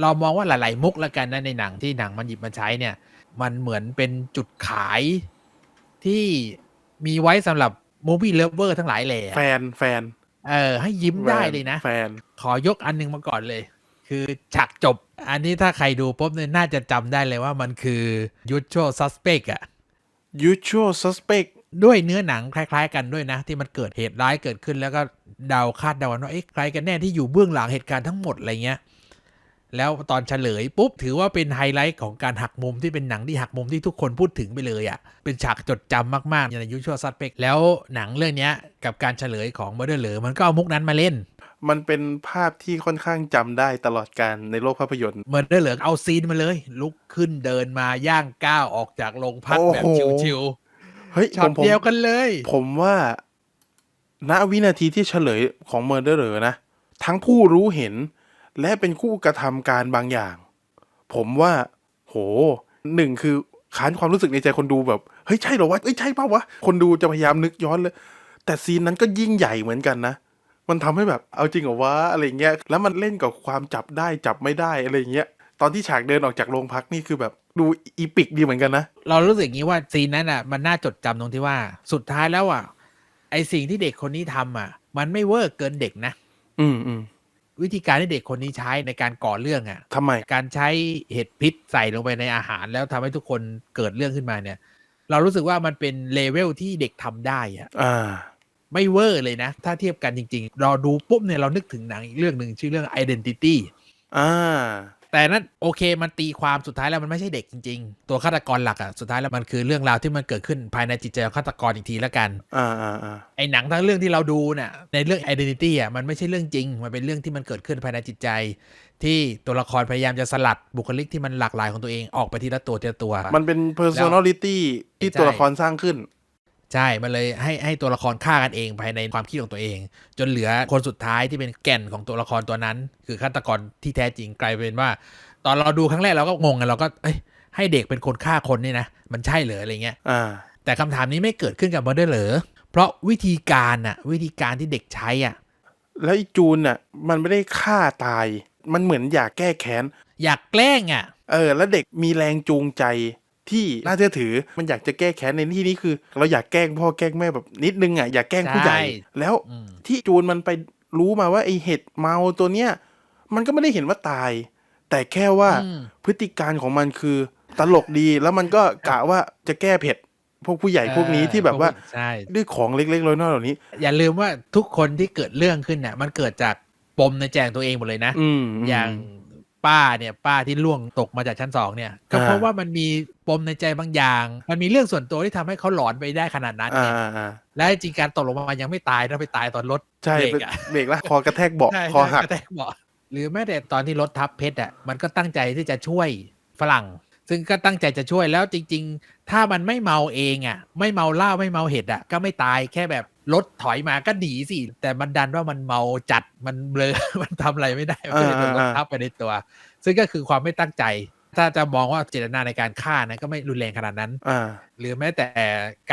เรามองว่าหลาย ๆ มุกแล้วกันนะในหนังที่หนังมันหยิบมาใช้เนี่ย มันเหมือนเป็นจุดขายที่มีไว้สำหรับมูฟี่เลเวอร์ทั้งหลายแหล่แฟนแฟน เออ ให้ยิ้มได้เลยนะ แฟน ขอยกอันหนึงมาก่อนเลย คือฉากจบ อันนี้ถ้าใครดูปุ๊บเนี่ยน่าจะจำได้เลยว่ามันคือ usual suspect อะ usual suspect ด้วยเนื้อหนังคล้าย ๆ กันด้วยนะ ที่มันเกิดเหตุร้ายเกิดขึ้นแล้วก็เดาคาดเดากันว่าเอ๊ะใครกันแน่ที่อยู่เบื้องหลังเหตุการณ์ทั้งหมดอะไรเงี้ย แล้วตอนเฉลยปุ๊บถือว่าเป็นไฮไลท์ของการหักมุมที่เป็นหนังที่หักมุมที่ทุกคนพูดถึงไปเลยอะ่ะ เป็นฉากจดจำมากๆอย่างในยุชัวซัดเป็กแล้วหนังเรื่องเนี้ยกับการเฉลยของเบอร์เดอร์เหลอมันก็เอามุกนั้นมาเล่น มันเป็นภาพที่ค่อนข้างจำได้ตลอดการในโลกภาพยนตร์เบอร์เดอร์เหลอเอาซีนมาเลย ลุกขึ้นเดินมาย่างก้าวออกจากโรงพักโอ้แบบโหชิวเฮ้ยๆช็ผอตมผมเดียวกันเลย ผมว่าณวินาทีที่เฉลยของเมอร์เดอร์นะทั้งผู้รู้เห็น และเป็นผู้กระทำการบางอย่าง ผมว่า โหหนึ่งคือค้านความรู้สึกในใจคนดูแบบเฮ้ยใช่เหรอวะเอ้ยใช่เปล่าวะคนดูจะพยายามนึกย้อนเลย แต่ซีนนั้นก็ยิ่งใหญ่เหมือนกันนะมันทำให้แบบเอาจริงเหรอวะอะไรเงี้ยแล้วมันเล่นกับความจับได้จับไม่ได้อะไรเงี้ยตอนที่ฉากเดินออกจากโรงพักนี่คือแบบดูอีปิกดีเหมือนกันนะ เรารู้สึกอย่างนี้ว่าซีนนั้นอะมันน่าจดจำตรงที่ว่าสุดท้ายแล้วอะไอสิ่งที่เด็กคนนี้ทำอะ มันไม่เวอร์เกินเด็กนะ อืมอืม วิธีการที่เด็กคนนี้ใช้ในการก่อเรื่องอะทำไม การใช้เห็ดพิษใส่ลงไปในอาหารแล้วทำให้ทุกคนเกิดเรื่องขึ้นมาเนี่ย เรารู้สึกว่ามันเป็นเลเวลที่เด็กทำได้อะอ่า ไม่เวอร์เลยนะ ถ้าเทียบกันจริงๆ เราดูปุ๊บเนี่ยเรานึกถึงหนังอีกเรื่องหนึ่งชื่อเรื่อง Identity อ่า แต่นั้นโอเคมันตีความสุดท้ายแล้วมันไม่ใช่เด็กจริง ๆ ตัวฆาตกรหลักอะสุดท้ายแล้วมันคือเรื่องราวที่มันเกิดขึ้นภายในจิตใจของฆาตกรอีกทีละกันอ่าอ่าอ่าไอ้หนังทั้งเรื่องที่เราดูเนี่ยในเรื่อง identity อะมันไม่ใช่เรื่องจริง มันเป็นเรื่องที่มันเกิดขึ้นภายในจิตใจ ที่ตัวละครพยายามจะสลัดบุคลิกที่มันหลากหลายของตัวเองออกไปทีละตัวทีละตัว มันเป็น personality ที่ใช่ตัวละครสร้างขึ้น ใช่ มันเลยให้ให้ตัวละครฆ่ากันเองภายในความคิดของตัวเอง จนเหลือคนสุดท้ายที่เป็นแก่นของตัวละครตัวนั้น คือฆาตกรที่แท้จริงกลายเป็นว่า ตอนเราดูครั้งแรกเราก็งงกันเราก็เอ้ยให้เด็กเป็นคนฆ่าคนนี่นะมันใช่เหรออะไรเงี้ยอ่าแต่คำถามนี้ไม่เกิดขึ้นกับ Murder เหรอเพราะวิธีการน่ะวิธีการที่เด็กใช้อะแล้วไอ้จูนน่ะมันไม่ได้ฆ่าตาย มันเหมือนอยากแก้แค้น อยากแกล้งอะ เออ แล้วเด็กมีแรงจูงใจ ที่น่าเชื่อถือมันอยากจะแก้แค้นในที่นี้คือ เราอยากแกล้งพ่อแกล้งแม่แบบนิดนึงอะอยากแกล้งผู้ใหญ่ใช่แล้วอืมที่จูนมันไปรู้มาว่าไอเห็ดเมาตัวเนี้ยมันก็ไม่ได้เห็นว่าตาย แต่แค่ว่าอืมพฤติการของมันคือตลกดีแล้วมันก็กะว่าจะแก้เผ็ดพวกผู้ใหญ่พวกนี้ที่แบบว่าใช่ด้วยของเล็กๆน้อยๆเหล่านี้ อย่าลืมว่าทุกคนที่เกิดเรื่องขึ้นเนี่ยมันเกิดจากปมในใจของตัวเองหมดเลยนะอืมอย่าง ป้าเนี่ยป้าที่ล่วงตกมาจากชั้นสองเนี่ยก็อ่าเพราะว่ามันมีปมในใจบางอย่าง มันมีเรื่องส่วนตัวที่ทำให้เขาหลอนไปได้ขนาดนั้นอ่าไงอ่าอ่าและจริงๆการตกลงมายังไม่ตายนะไปตายตอนรถใช่เบรกเป็นอะเบรกแล้วคอกระแทกเบาะใช่คอหักใช่ระแทกเบาะหรือแม้แต่ตอนที่รถทับเพชรอะมันก็ตั้งใจที่จะช่วยฝรั่ง ซึ่งก็ตั้งใจจะช่วยแล้วจริง ๆ ถ้ามันไม่เมาเองอะ ไม่เมาเหล้าไม่เมาเห็ดอะ ก็ไม่ตายแค่แบบ รถถอยมาก็หนีสิ แต่มันดันว่ามันเมาจัดมันเบลอมันทำอะไรไม่ได้มันก็เลยโดนรถทับไปในตัว ซึ่งก็คือความไม่ตั้งใจ ถ้าจะมองว่าเจตนาในการฆ่านะก็ไม่รุนแรงขนาดนั้นอ่าหรือแม้แต่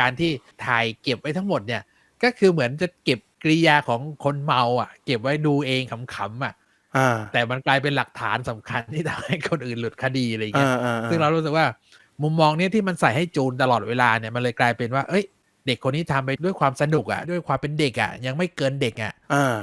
การที่ถ่ายเก็บไว้ทั้งหมดเนี่ย ก็คือเหมือนจะเก็บกริยาของคนเมาอะ เก็บไว้ดูเองขำๆอะอ่าแต่มันกลายเป็นหลักฐานสำคัญที่ทำให้คนอื่นหลุดคดีอะไรอย่างเงี้อ่ายอ่าซึ่งเรารู้สึกว่ามุมมองเนี้ยที่มันใส่ให้จูนตลอดเวลาเนี่ยมันเลยกลายเป็นว่า เอ้ย เด็กคนนี้ทำไปด้วยความสนุกอะ ด้วยความเป็นเด็กอะ ยังไม่เกินเด็กอะอ่า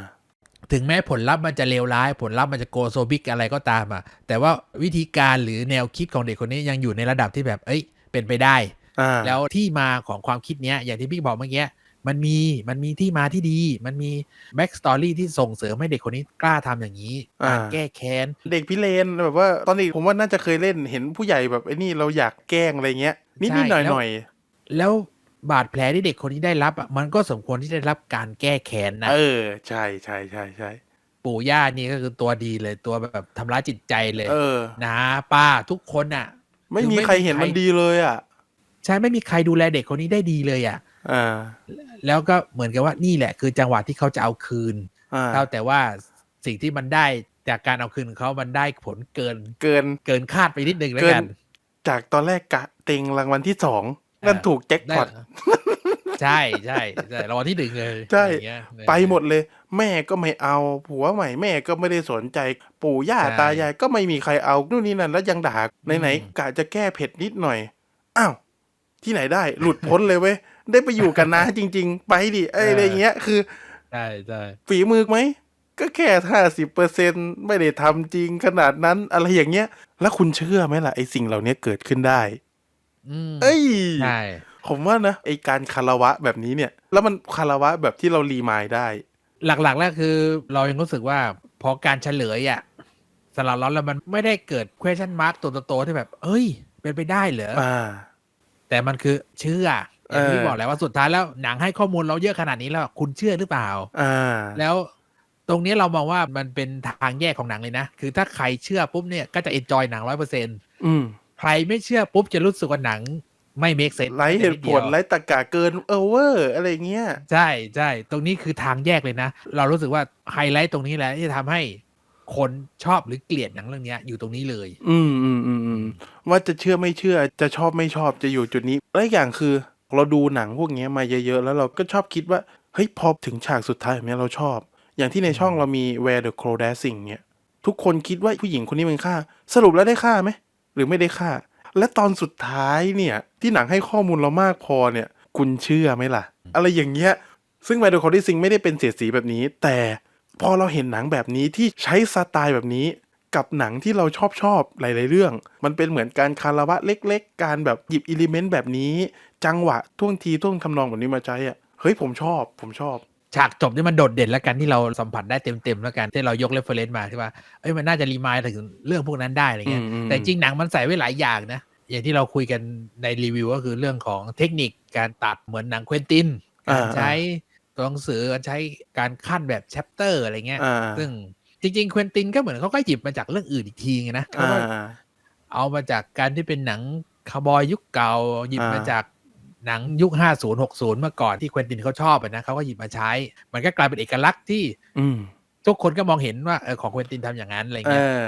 ถึงแม้ผลลัพธ์มันจะเลวร้าย ผลลัพธ์มันจะโกโซบิกอะไรก็ตามอะ แต่ว่าวิธีการหรือแนวคิดของเด็กคนนี้ยังอยู่ในระดับที่แบบ เอ้ย เป็นไปได้อ่าแล้วที่มาของความคิดเนี้ย อย่างที่พี่บอกเมื่อกี้มันมีมันมีที่มาที่ดี มันมีแบ็กสตอรี่ที่ส่งเสริมให้เด็กคนนี้กล้าทำอย่างนี้อ่าการแก้แค้น เด็กพิเรนแบบว่าตอนเด็กผมว่าน่าจะเคยเล่นเห็นผู้ใหญ่แบบไอ้นี่เราอยากแกล้งอะไรเงี้ยนิดนิดหน่อยหน่อยแล้ว บาดแผลที่เด็กคนนี้ได้รับอะมันก็สมควรที่ได้รับการแก้แค้นนะเออ ใช่ใช่ใช่ใช่ปู่ย่านี่ก็คือตัวดีเลยตัวแบบทำร้ายจิตใจเลย เออ นะป้าทุกคนอะ ไม่มีใครเห็นมันดีเลยอะ ใช่ไม่มีใครดูแลเด็กคนนี้ได้ดีเลยอะอ่าแล้วก็เหมือนกับว่านี่แหละ คือจังหวะที่เขาจะเอาคืนอ่าเท่าแต่ว่าสิ่งที่มันได้จากการเอาคืนของเขามันได้ผลเกิน เกินเกินคาดไปนิดนึงแล้วเกิกัน จากตอนแรกกะเต็งรางวัลที่สอง นั่นถูกแจ็คได้พอตใช่ใช่ใช่รางวัลที่หนึ่งเลยใช่อย่างเงี้ยไปหมดเลย แม่ก็ไม่เอาผัวใหม่แม่ก็ไม่ได้สนใจ ปู่ย่าใช่ตายายก็ไม่มีใครเอานู่นนี่นั่นแล้วยังด่าไหนอืมๆกะจะแก้เผ็ดนิดหน่อยอ้าวที่ไหนได้หลุดพ้นเลยเว้ยได้ไปอยู่กันนะจริง ๆ ไปดิเอ้ยอะไรอย่างเงี้ยคือใช่ใช่ฝีมือไหมก็แค่ห้าสิบเปอร์เซ็นไม่ได้ทำจริงขนาดนั้นอะไรอย่างเงี้ย แล้วคุณเชื่อไหมล่ะไอ้สิ่งเหล่านี้เกิดขึ้นได้อืม เอ้ยใช่ผมว่านะไอ้การคารวะแบบนี้เนี่ย แล้วมันคารวะแบบที่เรารีมายด์ได้ หลักๆแล้วคือ เรายังรู้สึกว่าพอการเฉลยอะสำหรับเราแล้วมันไม่ได้เกิด question mark ตัวโตๆที่แบบ เอ้ย เป็นไปได้เหรออ่าแต่มันคือเชื่ออย่างที่เออบอกแหล้วว่าสุดท้ายแล้วหนังให้ข้อมูลเราเยอะขนาดนี้แล้วคุณเชื่อหรือเปล่าอ่าแล้วตรงนี้เรามองว่ามันเป็นทางแยกของหนังเลยนะ คือถ้าใครเชื่อปุ๊บเนี่ยก็จะ enjoy หนังร้อยเปอร์เซ็นอืม ใครไม่เชื่อปุ๊บจะรู้สึกว่าหนังไม่ make sense ไร้เหตุผลไร้ตรรกะเกินเอเวอร์อะไรเงี้ย ใช่ใช่ตรงนี้คือทางแยกเลยนะ เรารู้สึกว่าไฮไลท์ตรงนี้แหละที่จะทำให้คนชอบหรือเกลียดหนังเรื่องเนี้ยอยู่ตรงนี้เลย อืมอืมอืมอืมว่าจะเชื่อไม่เชื่อจะชอบไม่ชอบจะอยู่จุดนี้และอีกอย่างคือ เราดูหนังพวกเนี้ยมาเยอะๆ แล้วเราก็ชอบคิดว่าเฮ้ยพอถึงฉากสุดท้ายแบบเนี้ยเราชอบ อย่างที่ในช่องเรามี Where the Crow Dancing เนี่ยทุกคนคิดว่าผู้หญิงคนนี้เป็นฆ่า สรุปแล้วได้ฆ่าไหมห รือไม่ได้ฆ่า และตอนสุดท้ายเนี่ย ที่หนังให้ข้อมูลเรามากพอเนี่ย คุณเชื่อไหมล่ะ อะไรอย่างเงี้ย ซึ่ง Where the Crow Dancing ไม่ได้เป็นเสียดสีแบบนี้ แต่พอเราเห็นหนังแบบนี้ที่ใช้สไตล์แบบนี้ กับหนังที่เราชอบชอบหลาย ๆ เรื่อง มันเป็นเหมือนการคารวะเล็ก ๆ การแบบหยิบอิเลเมนต์แบบนี้ จังหวะท่วงทีท่วงทำนองแบบนี้มาใช้อะเฮ้ยผมชอบ ผมชอบ ฉากจบนี่มันโดดเด่นแล้วกันที่เราสัมผัสได้เต็มๆแล้วกันที่เรายกเรฟเฟรนซ์มาที่ว่าเอ้ยมันน่าจะรีมายถึงเรื่องพวกนั้นได้อะไรเงี้ยอืมอืมแต่จริงหนังมันใส่ไว้หลายอย่างนะอย่างที่เราคุยกันในรีวิวก็คือเรื่องของเทคนิคการตัดเหมือนหนังเควินตินการใช้ตัวหนังสือการใช้การขั้นแบบแชปเตอร์อะไรเงี้ยอ่าซึ่งจริงๆเควินตินก็เหมือนเขาก็หยิบมาจากเรื่องอื่นอีกทีไงนะเขาอ่าก็เอามาจากการที่เป็นหนังคาวบอยยุคเก่าหยิบมาอ่าจาก หนังยุค 50 60 เมื่อก่อนที่เควินตินเขาชอบอะนะเขาก็หยิบมาใช้ มันก็กลายเป็นเอกลักษณ์ที่อืมทุกคนก็มองเห็นว่าเออของเควินตินทำอย่างนั้นอะไรเอเงี้ยอ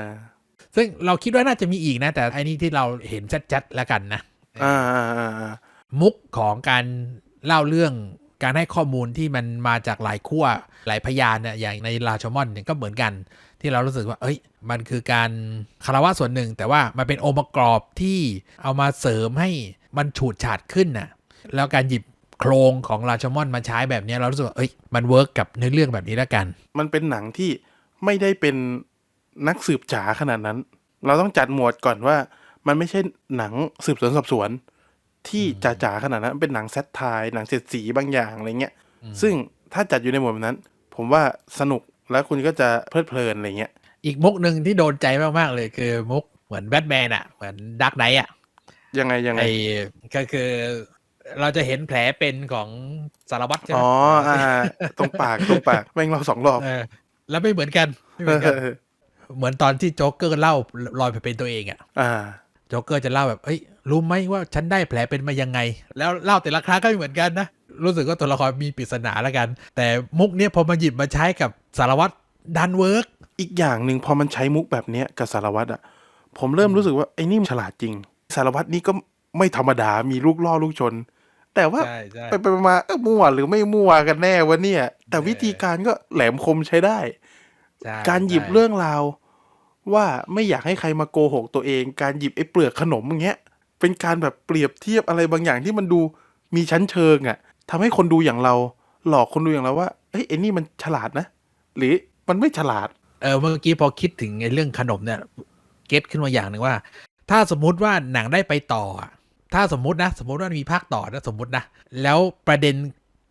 ซึ่งเราคิดว่าน่าจะมีอีกนะ แต่อันนี้ที่เราเห็นชัดๆแล้วกันนะอ่าอ่าอ่าอ่ามุกของการเล่าเรื่องการให้ข้อมูลที่มันมาจากหลายขั้วหลายพยานเนี่ยอย่างในราชมอนเนี่ยก็เหมือนกัน ที่เรารู้สึกว่า เอ้ย มันคือการคารวะส่วนหนึ่ง แต่ว่ามันเป็นองค์ประกอบที่เอามาเสริมให้มันฉูดฉาดขึ้นน่ะ แล้วการหยิบโครงของราชมอนมาใช้แบบเนี้ยเรารู้สึกว่าเอ้ยมันเวิร์กกับเนื้อเรื่องแบบนี้แล้วกัน มันเป็นหนังที่ไม่ได้เป็นนักสืบจ๋าขนาดนั้น เราต้องจัดหมวดก่อนว่า มันไม่ใช่หนังสืบสวนสอบสวน ที่จ๋าๆขนาดนั้นเป็นหนังแซทไทร์หนังเสียดสีบางอย่างอะไรเงี้ยซึ่งถ้าจัดอยู่ในหมวดแบบนั้น ผมว่าสนุกแล้วคุณก็จะเพลิดเพลินอะไรเงี้ยอีกมุกหนึ่งที่โดนใจมากๆเลยคือมุกเหมือนแบทแมนอะเหมือนดักไนท์อะยังไงยังไงไอ้ก็คือ เราจะเห็นแผลเป็นของสารวัตรใช่ไหมอ๋ออ่า ตรงปากตรงปากแม่งเราสองรอบเออแล้วไม่เหมือนกันไม่เหมือนกัน เหมือนตอนที่โจ๊กเกอร์เล่ารอยแผลเป็นตัวเองอะอ่าโจ๊กเกอร์จะเล่าแบบเอ้ยรู้ไหมว่าฉันได้แผลเป็นมายังไง แล้วเล่าแต่ละครั้งก็ไม่เหมือนกันนะรู้สึกว่าตัวละครมีปริศนาแล้วกัน แต่มุกเนี้ยพอมาหยิบมาใช้กับสารวัตรดันเวิร์กอีกอย่างหนึ่งพอมันใช้มุกแบบเนี้ยกับสารวัตรอะผมเริ่มรู้สึกว่าไอ้นี่มันฉลาดจริง สารวัตรนี่ก็ไม่ธรรมดามีลูกล่อลูกชน แต่ว่าใช่ใช่ไปไปมาเออมั่วหรือไม่มั่วกันแน่วะเนี่ย แต่วิธีการก็แหลมคมใช้ได้ใช่การหยิบใช่เรื่องราว ว่าไม่อยากให้ใครมาโกหกตัวเอง การหยิบไอ้เปลือกขนมอย่างเงี้ย เป็นการแบบเปรียบเทียบอะไรบางอย่างที่มันดูมีชั้นเชิงอะ่ะทำให้คนดูอย่างเรา หลอกคนดูอย่างเราว่าเอ้ยไอ้นี่มันฉลาดนะ หรือมันไม่ฉลาด เออเมื่อกี้พอคิดถึงไอ้เรื่องขนมเนี่ย เก็ตขึ้นมาอย่างหนึ่งว่า ถ้าสมมุติว่าหนังได้ไปต่ออะ ถ้าสมมตินะ สมมติว่ามีภาคต่อนะสมมตินะ แล้วประเด็น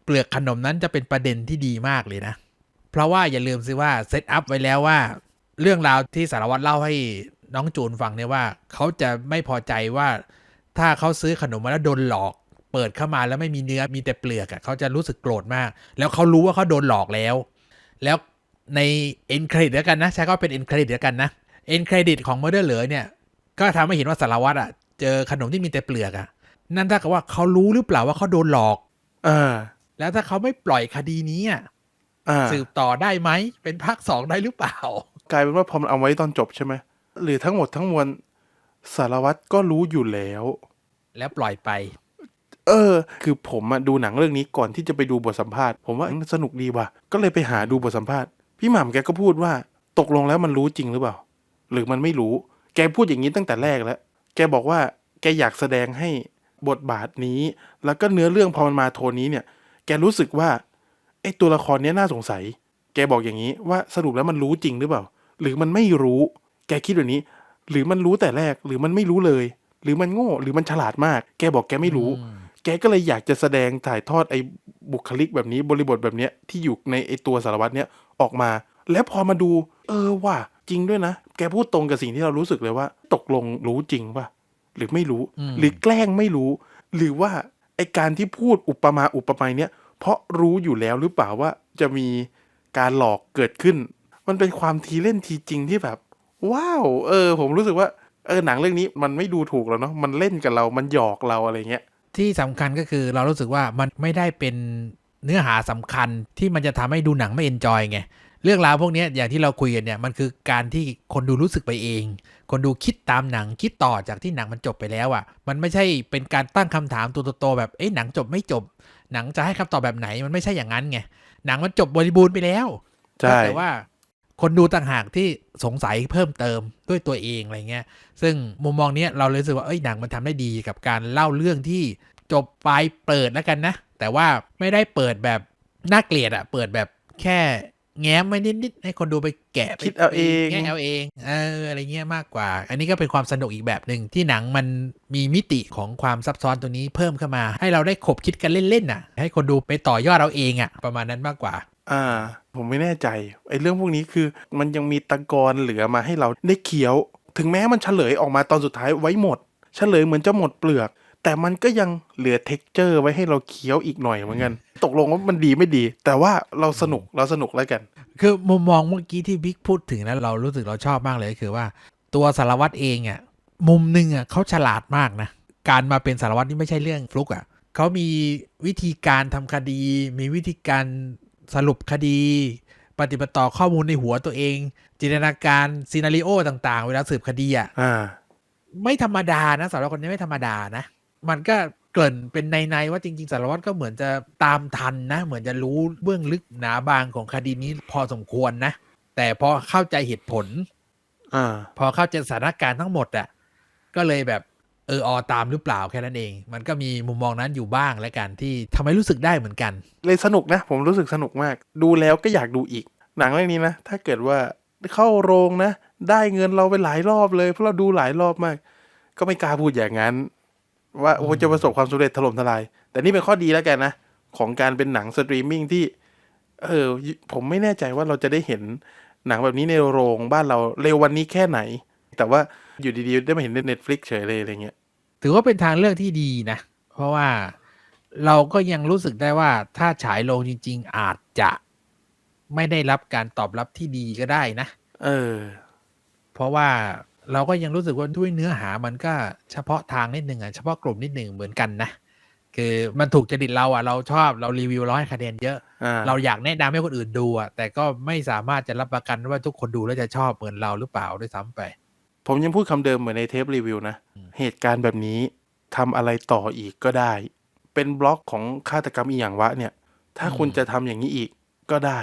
เปลือกขนมนั้นจะเป็นประเด็นที่ดีมากเลยนะ เพราะว่าอย่าลืมสิว่าเซตอัพไว้แล้วว่า เรื่องราวที่สารวัตรเล่าให้น้องจูนฟังเนี่ยว่า เขาจะไม่พอใจว่า ถ้าเขาซื้อขนมมาแล้วโดนหลอก เปิดเข้ามาแล้วไม่มีเนื้อมีแต่เปลือกอะเขาจะรู้สึกโกรธมาก แล้วเขารู้ว่าเขาโดนหลอกแล้ว แล้วในเอ็นเครดิตแล้วกันนะใช้ก็เป็นเอ็นเครดิตแล้วกันนะเอ็นเครดิตของเมอร์เดอร์เหลือเนี่ยก็ทำให้เห็นว่าสารวัตรอะ เจอขนมที่มีแต่เปลือกอะ นั่นถ้ากับว่าเขารู้หรือเปล่าว่าเขาโดนหลอกอ่าแล้วถ้าเขาไม่ปล่อยคดีนี้อะอ่าสืบต่อได้ไหม เป็นภาคสองได้หรือเปล่า กลายเป็นว่าพอมันเอาไว้ตอนจบใช่ไหม หรือทั้งหมดทั้งมวลสารวัตรก็รู้อยู่แล้ว แล้วปล่อยไป เออ คือผมอะดูหนังเรื่องนี้ก่อนที่จะไปดูบทสัมภาษณ์ ผมว่าอืมสนุกดีว่ะ ก็เลยไปหาดูบทสัมภาษณ์ พี่หม่ำแกก็พูดว่า ตกลงแล้วมันรู้จริงหรือเปล่า หรือมันไม่รู้ แกพูดอย่างนี้ตั้งแต่แรกแล้ว แกบอกว่าแกอยากแสดงให้บทบาทนี้ แล้วก็เนื้อเรื่องพอมันมาโทนนี้เนี่ย แกรู้สึกว่าไอ้ตัวละครเนี้ยน่าสงสัย แกบอกอย่างนี้ว่าสรุปแล้วมันรู้จริงหรือเปล่า หรือมันไม่รู้ แกคิดแบบนี้ หรือมันรู้แต่แรก หรือมันไม่รู้เลย หรือมันโง่ หรือมันฉลาดมาก แกบอกแกไม่รู้ แกก็เลยอยากจะแสดงถ่ายทอดไอ้บุคลิกแบบนี้ บริบทแบบเนี้ยที่อยู่ในไอ้ตัวสารวัตรเนี้ยออกมา แล้วพอมาดู เออว่ะ จริงด้วยนะ แกพูดตรงกับสิ่งที่เรารู้สึกเลยว่า ตกลงรู้จริงป่ะ หรือไม่รู้อืมหรือแกล้งไม่รู้ หรือว่าไอ้การที่พูดอุปมาอุปไมยเนี้ยเพราะรู้อยู่แล้วหรือเปล่าว่าจะมีการหลอกเกิดขึ้น มันเป็นความทีเล่นทีจริงที่แบบ ว้าว เออ ผมรู้สึกว่า เออหนังเรื่องนี้มันไม่ดูถูกเราเนาะ มันเล่นกับเรา มันหยอกเราอะไรเงี้ย ที่สำคัญก็คือเรารู้สึกว่ามันไม่ได้เป็นเนื้อหาสำคัญที่มันจะทำให้ดูหนังไม่เอนจอยไง เรื่องราวพวกเนี้ยอย่างที่เราคุยกันเนี่ยมันคือการที่คนดูรู้สึกไปเอง คนดูคิดตามหนังคิดต่อจากที่หนังมันจบไปแล้วอะ่ะ มันไม่ใช่เป็นการตั้งคำถามตัวโตๆแบบเอ๊ะหนังจบไม่จบ หนังจะให้คำตอบแบบไหนมันไม่ใช่อย่างนั้นไงหนังมันจบบริบูรณ์ไปแล้วใช่แต่ว่าคนดูต่างหากที่สงสัยเพิ่มเติมด้วยตัวเองอะไรเงี้ย ซึ่งมุมมองเนี้ยเราเลยรู้สึกว่าเอ้ยหนังมันทำได้ดีกับการเล่าเรื่องที่จบปลายเปิดแล้วกันนะ แต่ว่าไม่ได้เปิดแบบน่าเกลียดอะเปิดแบบแค่ แง้มไว้นิดๆให้คนดูไปแกะไปคิดเอาเองแง่เอาเองเอออะไรเงี้ยมากกว่า อันนี้ก็เป็นความสนุกอีกแบบหนึ่งที่หนังมันมีมิติของความซับซ้อนตัวนี้เพิ่มเข้ามา ให้เราได้ขบคิดกันเล่นๆน่ะ ให้คนดูไปต่อยอดเอาเองอะประมาณนั้นมากกว่า อ่า ผมไม่แน่ใจไอ้เรื่องพวกนี้คือมันยังมีตะกอนเหลือมาให้เราได้เคี้ยว ถึงแม้มันเฉลยออกมาตอนสุดท้ายไว้หมด เฉลยเหมือนจะหมดเปลือก แต่มันก็ยังเหลือเท็กเจอร์ไว้ให้เราเคี้ยวอีกหน่อยเหมือนกัน ตกลงว่ามันดีไม่ดี แต่ว่าเราสนุกเราสนุกแล้วกัน คือมุมมองเมื่อกี้ที่บิ๊กพูดถึงแล้วเรารู้สึกเราชอบมากเลยคือว่า ตัวสารวัตรเองอะมุมหนึ่งอะเขาฉลาดมากนะ การมาเป็นสารวัตรนี่ไม่ใช่เรื่องฟลุกอะเขามีวิธีการทำคดี มีวิธีการสรุปคดี ปฏิบัติต่อข้อมูลในหัวตัวเอง จินตนาการซีนารีโอต่าง ๆ เวลาสืบคดีอะอ่าไม่ธรรมดานะสารวัตรคนนี้ไม่ธรรมดานะ มันก็เกริ่นเป็นในๆว่าจริง ๆ สารวัตรก็เหมือนจะตามทันนะ เหมือนจะรู้เบื้องลึกหนาบางของคดีนี้พอสมควรนะ แต่พอเข้าใจเหตุผลอ่าพอเข้าใจสถานการณ์ทั้งหมดอะก็เลยแบบเอออตามหรือเปล่าแค่นั้นเอง มันก็มีมุมมองนั้นอยู่บ้างและกันที่ทำให้รู้สึกได้เหมือนกัน เลยสนุกนะ ผมรู้สึกสนุกมาก ดูแล้วก็อยากดูอีก หนังเรื่องนี้นะ ถ้าเกิดว่าเข้าโรงนะ ได้เงินเราไปหลายรอบเลยเพราะเราดูหลายรอบมาก ก็ไม่กล้าพูดอย่างนั้น ว่าโอ้จะประสบความสำเร็จถล่มทลาย แต่นี่เป็นข้อดีแล้วกันนะ ของการเป็นหนังสตรีมมิ่งที่ เออ ผมไม่แน่ใจว่าเราจะได้เห็นหนังแบบนี้ในโรงบ้านเราเร็ววันนี้แค่ไหน แต่ว่าอยู่ดีๆ ได้มาเห็นในเน็ตฟลิกเฉยเลยอะไรเงี้ย ถือว่าเป็นทางเลือกที่ดีนะ เพราะว่าเราก็ยังรู้สึกได้ว่าถ้าฉายลงจริง ๆ อาจจะไม่ได้รับการตอบรับที่ดีก็ได้นะ เออ เพราะว่า เราก็ยังรู้สึกว่าด้วยเนื้อหามันก็เฉพาะทางนิดหนึ่งอะเฉพาะกลุ่มนิดหนึ่งเหมือนกันนะคือมันถูกจริตเราอะเราชอบเรารีวิวเราให้คะแนนเยอะอ่าเราอยากแนะนำให้คนอื่นดูอะแต่ก็ไม่สามารถจะรับประกันว่าทุกคนดูแล้วจะชอบเหมือนเราหรือเปล่าด้วยซ้ำไป ผมยังพูดคำเดิมเหมือนในเทปรีวิวนะอืมเหตุการณ์แบบนี้ทำอะไรต่ออีกก็ได้ เป็นบล็อกของฆาตกรรมอีหยังวะเนี่ย ถ้าคุณจะทำอย่างนี้อีกก็ได้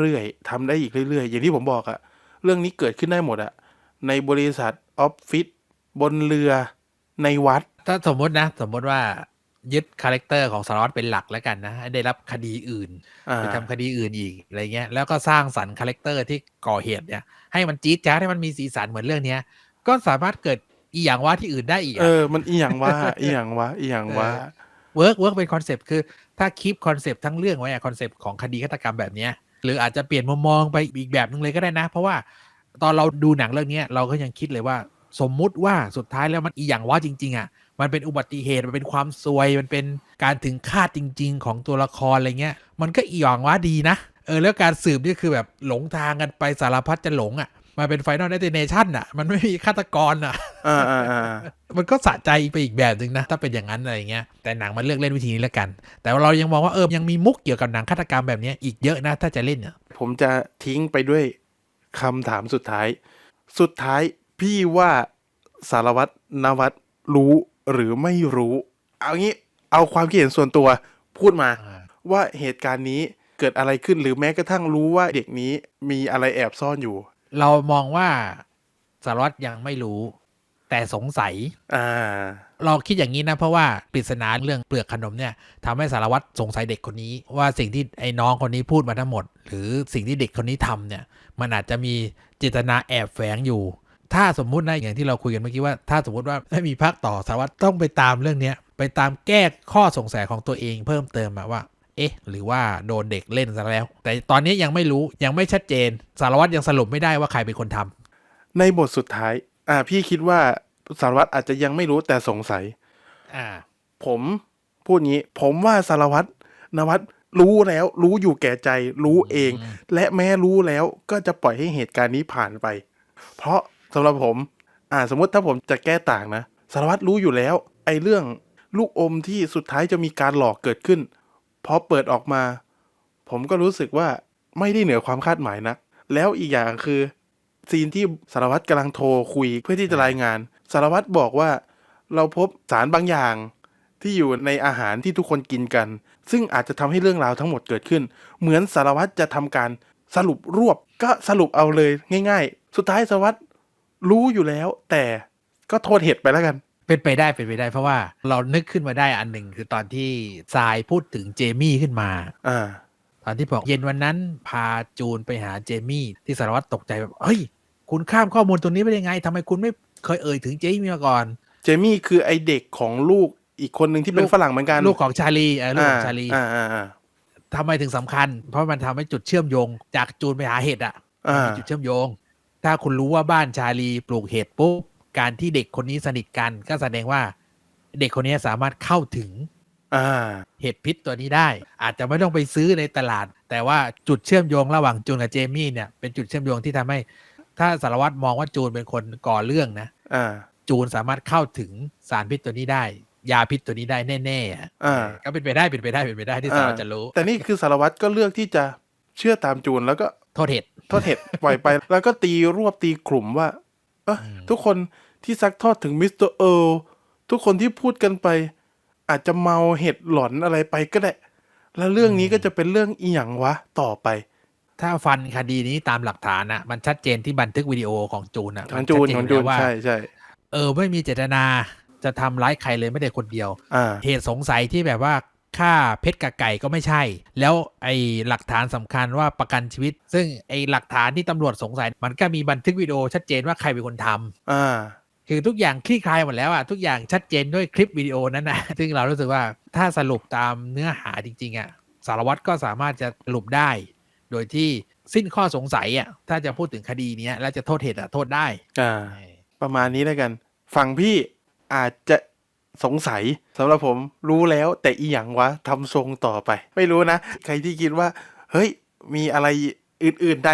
เรื่อยๆทำได้อีกเรื่อยๆ อย่างที่ผมบอกอะเรื่องนี้เกิดขึ้นได้หมดอะ ในบริษัทออฟฟิศบนเรือในวัด ถ้าสมมตินะ สมมติว่ายึดคาแรคเตอร์ของสารวัตรเป็นหลักแล้วกันนะให้ได้รับคดีอื่นอ่าไปทำคดีอื่นอีกอะไรเงี้ย แล้วก็สร้างสรรค์คาแรคเตอร์ที่ก่อเหตุเนี่ย ให้มันจี๊ดจ๊าดให้มันมีสีสันเหมือนเรื่องเนี้ย ก็สามารถเกิดอีหยังว่าที่อื่นได้อีก เออะอมันอีหยังวะอีหยังวะอีหยังวะเวิร์กเวิร์กเป็นคอนเซปต์คือ ถ้าคีปคอนเซปต์ทั้งเรื่องไว้อะคอนเซปต์ของคดีฆาตกรรมแบบเนี้ยหรืออาจจะเปลี่ยนมุมมองไปอีกแบบนึงเลยก็ได้นะ เพราะว่า ตอนเราดูหนังเรื่องเนี้ยเราก็ยังคิดเลยว่า สมมุติว่าสุดท้ายแล้วมันอีหยังว่าจริง ๆ อะ มันเป็นอุบัติเหตุมันเป็นความซวยมันเป็นการถึงคาดจริง ๆ ของตัวละครอะไรเงี้ย มันก็อีหยังว่าดีนะเออแล้วการสืบนี่คือแบบหลงทางกันไปสารพัดจะหลงอะมาเป็นไฟนอลเดติเนชันอะ มันไม่มีฆาตกรอะอ่าอ่าอ่ามันก็สะใจไปอีกแบบหนึ่งนะ ถ้าเป็นอย่างนั้นอะไรเงี้ย แต่หนังมันเลือกเล่นวิธีนี้แล้วกัน แต่ว่าเรายังมองว่าเออยังมีมุกเกี่ยวกับหนังฆาตกรรมแบบเนี้ยอีกเยอะนะ ถ้าจะเล่นอะผมจะทิ้งไปด้วย คำถามสุดท้าย สุดท้ายพี่ว่าสารวัตรนวัตรู้หรือไม่รู้ เอางี้เอาความคิดเห็นส่วนตัวพูดมาอ่าว่าเหตุการณ์นี้เกิดอะไรขึ้นหรือแม้กระทั่งรู้ว่าเด็กนี้มีอะไรแอบซ่อนอยู่ เรามองว่าสารวัตรยังไม่รู้ แต่สงสัยอ่าเราคิดอย่างนี้นะ เพราะว่าปริศนาเรื่องเปลือกขนมเนี่ยทำให้สารวัตรสงสัยเด็กคนนี้ ว่าสิ่งที่ไอ้น้องคนนี้พูดมาทั้งหมด หรือสิ่งที่เด็กคนนี้ทำเนี่ย มันอาจจะมีเจตนาแอบแฝงอยู่ ถ้าสมมุตินะอย่างที่เราคุยกันเมื่อกี้ว่า ถ้าสมมติว่าไม่มีภาคต่อสารวัตรต้องไปตามเรื่องเนี้ยไปตามแก้ข้อสงสัยของตัวเองเพิ่มเติมอะว่าเอ๊ะหรือว่าโดนเด็กเล่นซะแล้ว แต่ตอนนี้ยังไม่รู้ยังไม่ชัดเจน สารวัตรยังสรุปไม่ได้ว่าใครเป็นคนทำในบทสุดท้าย อ่า พี่คิดว่าสารวัตรอาจจะยังไม่รู้แต่สงสัย อ่า ผมพูดงี้ ผมว่าสารวัตรนวัตรู้แล้ว รู้อยู่แก่ใจ รู้เองอืมและแม้รู้แล้วก็จะปล่อยให้เหตุการณ์นี้ผ่านไป เพราะสำหรับผม อ่า สมมติถ้าผมจะแก้ต่างนะสารวัตรรู้อยู่แล้ว ไอ้เรื่องลูกอมที่สุดท้ายจะมีการหลอกเกิดขึ้นพอเปิดออกมา ผมก็รู้สึกว่าไม่ได้เหนือความคาดหมายนัก แล้วอีกอย่างคือ ซีนที่สารวัตรกำลังโทรคุยเพื่อที่จะรายงาน สารวัตรบอกว่า เราพบสารบางอย่างที่อยู่ในอาหารที่ทุกคนกินกัน ซึ่งอาจจะทำให้เรื่องราวทั้งหมดเกิดขึ้น เหมือนสารวัตรจะทำการสรุปรวบก็สรุปเอาเลยง่าย ๆ สุดท้ายสารวัตรรู้อยู่แล้ว แต่ก็โทษเหตุไปแล้วกัน เป็นไปได้เป็นไปได้ เพราะว่าเรานึกขึ้นมาได้อันหนึ่งคือตอนที่ทรายพูดถึงเจมี่ขึ้นมาอ่าตอนที่บอกเย็นวันนั้นพาจูนไปหาเจมี่ที่สารวัตรตกใจแบบเฮ้ย คุณข้ามข้อมูลตรงนี้ไปได้ไงทำไมคุณไม่เคยเอ่ยถึงเจมี่มาก่อน เจมี่คือไอเด็กของลูกอีกคนหนึ่งที่เป็นลูกฝรั่งเหมือนกันลูกของชาลีเออลูกของชาลีอ่าอ่าอ่าทำไมถึงสำคัญ เพราะมันทำให้จุดเชื่อมโยง จากจูนไปหาเห็ดอะอ่ามันมีจุดเชื่อมโยง ถ้าคุณรู้ว่าบ้านชาลีปลูกเห็ดปุ๊บการที่เด็กคนนี้สนิทกันก็แสดงว่า เด็กคนนี้สามารถเข้าถึงอ่าเห็ดพิษตัวนี้ได้ อาจจะไม่ต้องไปซื้อในตลาด แต่ว่าจุดเชื่อมโยงระหว่างจูนกับเจมี่เนี่ยเป็นจุดเชื่อมโยงที่ทำให้ ถ้าสารวัตรมองว่าจูนเป็นคนก่อเรื่องนะอ่าจูนสามารถเข้าถึงสารพิษตัวนี้ได้ ยาพิษตัวนี้ได้แน่ๆอะอ่าก็เป็นไปได้เป็นไปได้เป็นไปได้ที่สารวัตรจะรู้ แต่นี่คือสารวัตรก็เลือกที่จะเชื่อตามจูนแล้วก็โทษเห็ดโทษเหตุปล่อยไป แล้วก็ตีรวบตีกลุ่มว่าเอ้ออืมทุกคนที่ซักทอดถึงมิสเตอร์เอิร์ลทุกคนที่พูดกันไป อาจจะเมาเห็ดหลอนอะไรไปก็ได้ แล้วเรื่องนี้ก็จะเป็นเรื่องอีหยังวะต่อไป ถ้าฟันคดีนี้ตามหลักฐานนะมันชัดเจนที่บันทึกวิดีโอของจูนอะของจูนมัของชัดเจจูยู่นแล้วว่าใช่ใช่เออ ไม่มีเจตนาจะทำร้ายใครเลยไม่ได้คนเดียวอ่าเหตุสงสัยที่แบบว่าฆ่าเพชรกับไก่ก็ไม่ใช่ แล้วไอ้หลักฐานสำคัญว่าประกันชีวิต ซึ่งไอ้หลักฐานที่ตำรวจสงสัย มันก็มีบันทึกวิดีโอชัดเจนว่าใครเป็นคนทำอ่าคือทุกอย่างคลี่คลายหมดแล้วอะทุกอย่างชัดเจนด้วยคลิปวิดีโอนั้นนะซึ่งเรารู้สึกว่าถ้าสรุปตามเนื้อหาจริงๆอะสารวัตรก็สามารถจะสรุปได้ โดยที่สิ้นข้อสงสัยอะถ้าจะพูดถึงคดีเนี้ยแล้วจะโทษเหตุอะโทษได้อ่าประมาณนี้แล้วกัน ฝั่งพี่อาจจะสงสัยสำหรับผมรู้แล้วแต่อีหยังวะทำทรงต่อไป ไม่รู้นะ ใครที่คิดว่า เฮ้ย มีอะไรอื่น ๆใด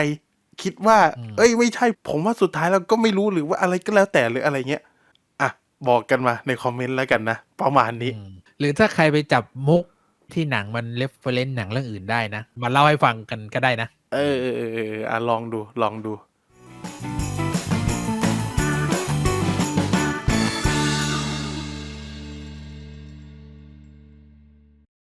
คิดว่าอืมเอ้ย ไม่ใช่ ผมว่าสุดท้ายเราก็ไม่รู้หรือว่าอะไรก็แล้วแต่หรืออะไรเงี้ยอะบอกกันมาในคอมเมนต์แล้วกันนะ ประมาณนี้อืมหรือถ้าใครไปจับมุก ที่หนังมันเลฟเฟรนหนังเรื่องอื่นได้นะ มาเล่าให้ฟังกันก็ได้นะ เออเออเออลองดูลองดู